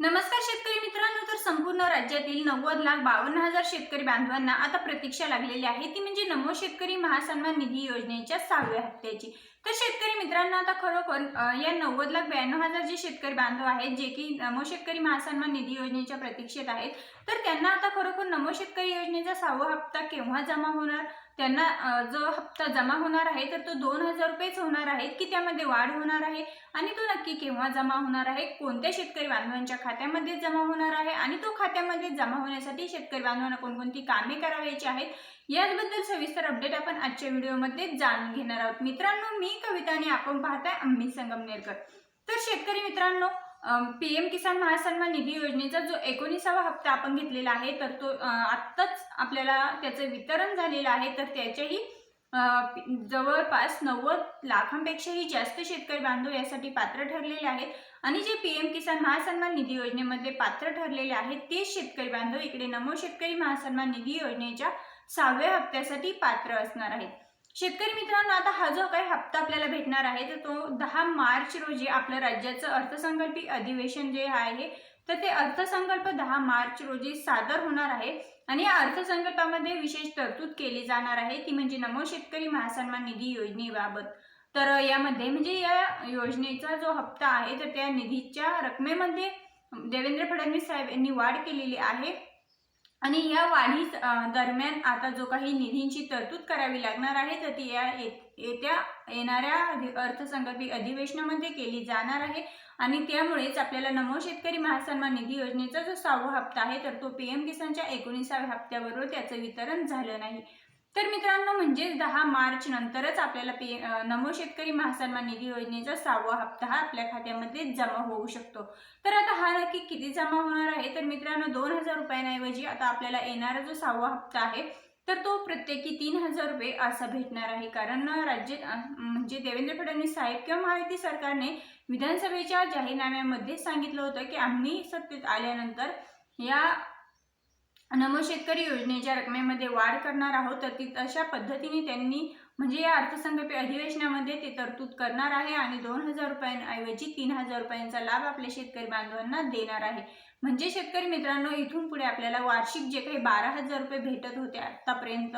नमस्कार शेतकरी मित्रांनो तर संपूर्ण राज्यातील नव्वद लाख बावन्न हजार शेतकरी बांधवांना आता प्रतीक्षा लागलेली आहे. ती म्हणजे नमो शेतकरी महासन्मान निधी योजनेच्या सहाव्या हप्त्याची. तर शेतकरी मित्रांनो आता खरोखर या नव्वद लाख ब्याण्णव हजार जे शेतकरी बांधव आहेत जे की नमो शेतकरी महासन्मान निधी योजनेच्या प्रतीक्षेत आहेत तर त्यांना आता खरोखर नमो शेतकरी योजनेचा सहावा हप्ता केव्हा जमा होणार? त्यांना जो हप्ता जमा होणार आहे तर तो दोन हजार रुपयेच होणार आहे की त्यामध्ये वाढ होणार आहे? आणि तो नक्की केव्हा जमा होणार आहे? कोणत्या शेतकरी बांधवांच्या खात्यामध्ये जमा होणार आहे? आणि तो खात्यामध्ये जमा होण्यासाठी शेतकरी बांधवांना कोणकोणती कामे करावायची आहेत? याबद्दल सविस्तर अपडेट आपण आजच्या व्हिडिओमध्ये जाणून घेणार आहोत. मित्रांनो मी कविता आणि आपण पाहताय अम्मी संगमनेरकर. तर शेतकरी मित्रांनो पी एम किसान महासन्मान निधी योजनेचा जो एकोणीसावा हप्ता आपण घेतलेला आहे तर तो आत्ताच आपल्याला त्याचं वितरण झालेलं आहे तर त्याच्याही जवळपास नव्वद लाखांपेक्षाही जास्त शेतकरी बांधव यासाठी पात्र ठरलेले आहेत. आणि जे पी एम किसान महासन्मान निधी योजनेमध्ये पात्र ठरलेले आहेत तेच शेतकरी बांधव इकडे नमो शेतकरी महासन्मान निधी योजनेच्या सहाव्या हप्त्यासाठी पात्र असणार आहेत. शेतकरी मित्रांनो आता हा जो काही हप्ता आपल्याला भेटणार आहे तर तो दहा मार्च रोजी आपल्या राज्याचं अर्थसंकल्पीय अधिवेशन जे आहे तर ते अर्थसंकल्प दहा मार्च रोजी सादर होणार आहे. आणि या अर्थसंकल्पामध्ये विशेष तरतूद केली जाणार आहे. ती म्हणजे नमो शेतकरी महासन्मान निधी योजनेबाबत. तर यामध्ये म्हणजे या योजनेचा जो हप्ता आहे तर त्या निधीच्या रकमेमध्ये देवेंद्र फडणवीस साहेब यांनी वाढ केलेली आहे. आणि या वाढी दरम्यान आता जो काही निधींची तरतूद करावी लागणार आहे तर ती या ये- येत्या येणाऱ्या अर्थसंकल्पीय अधिवेशनामध्ये केली जाणार आहे. आणि त्यामुळेच आपल्याला नमो शेतकरी महासन्मान निधी योजनेचा जो सहावा हप्ता आहे तर तो पी एम किसानच्या एकोणीसाव्या हप्त्याबरोबर त्याचं वितरण झालं नाही. तर मित्रांनो म्हणजेच दहा मार्च नंतरच आपल्याला पी नमो शेतकरी महासन्मान निधी योजनेचा सहावा हप्ता हा आपल्या खात्यामध्ये जमा होऊ शकतो. तर आता हा नक्की किती जमा होणार आहे? तर मित्रांनो दोन हजार रुपयांऐवजी आता आपल्याला येणारा जो सहावा हप्ता आहे तर तो प्रत्येकी तीन हजार रुपये असा भेटणार आहे. कारण राज्य म्हणजे देवेंद्र फडणवीस साहेब किंवा महायुती सरकारने विधानसभेच्या जाहीरनाम्यामध्ये सांगितलं होतं की आम्ही सत्तेत आल्यानंतर या नमो शेतकरी योजनेच्या रकमेमध्ये वाढ करणार आहोत तर ती तशा पद्धतीने त्यांनी म्हणजे या अर्थसंकल्पीय अधिवेशनामध्ये ते तरतूद करणार आहे आणि दोन हजार रुपयांऐवजी तीन हजार रुपयांचा लाभ आपल्या शेतकरी बांधवांना देणार आहे. म्हणजे शेतकरी मित्रांनो इथून पुढे आपल्याला वार्षिक जे काही बारा हजार रुपये भेटत होते आतापर्यंत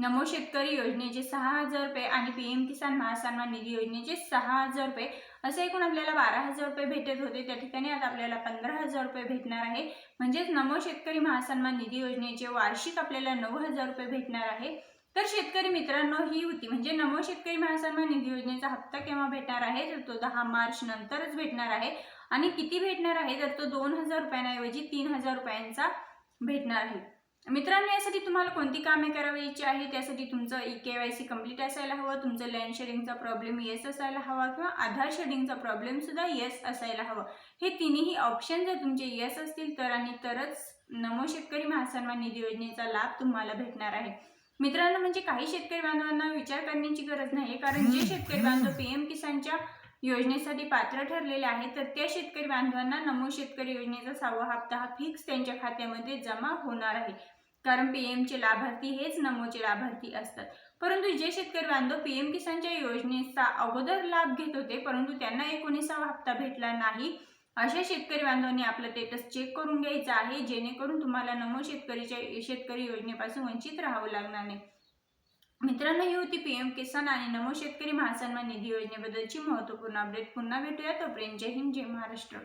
नमो शेतकरी योजनेचे सहा हजार रुपये आणि पी एम किसान महासन्मान निधी योजनेचे सहा हजार रुपये असे एकूण आपल्याला बारा हजार रुपये भेटत होते. त्या ठिकाणी आता आपल्याला पंधरा हजार रुपये भेटणार आहे. म्हणजेच नमो शेतकरी महासन्मान निधी योजनेचे वार्षिक आपल्याला नऊ हजार रुपये भेटणार आहे. तर शेतकरी मित्रांनो ही होती. म्हणजे नमो शेतकरी महासन्मान निधी योजनेचा हप्ता केव्हा भेटणार आहे? तर तो दहा मार्च नंतरच भेटणार आहे. आणि किती भेटणार आहे? तर तो दोन हजार रुपयांऐवजी तीन हजार रुपयांचा भेटणार आहे. मित्रांनो यासाठी तुम्हाला कोणती कामे करावायची आहे त्यासाठी तुमचं E K Y C complete असायला हवं तुमचं लँड शेडिंगचा प्रॉब्लेम येस असायला हवा किंवा आधार शेडिंगचा प्रॉब्लेम सुद्धा येस असायला हवं. हे तिन्ही ऑप्शन जर तुमचे येस असतील तर आणि तरच नमो शेतकरी महासन्मान निधी योजनेचा लाभ तुम्हाला भेटणार आहे. मित्रांनो म्हणजे काही शेतकरी बांधवांना विचार करण्याची गरज नाही कारण जे शेतकरी बांधव पी एम किसानच्या योजनेसाठी पात्र ठरलेले आहेत तर त्या शेतकरी बांधवांना नमो शेतकरी योजनेचा सहावा हप्ता हा फिक्स त्यांच्या खात्यामध्ये जमा होणार आहे. कारण पी एमचे लाभार्थी हेच नमोचे लाभार्थी असतात. परंतु जे शेतकरी बांधव पी एम किसानच्या योजनेचा अगोदर लाभ घेत होते परंतु त्यांना एकोणीसावा हप्ता भेटला नाही अशा शेतकरी बांधवांनी आपलं स्टेटस चेक करून घ्यायचं आहे जेणेकरून तुम्हाला नमो शेतकरीच्या शेतकरी योजनेपासून वंचित राहावं लागणार नाही. मित्रांनो ही होती पी एम किसान आणि नमो शेतकरी महासन्मान निधी योजनेबद्दलची महत्त्वपूर्ण अपडेट. पुन्हा भेटूया तोपर्यंत जय हिंद जय महाराष्ट्र.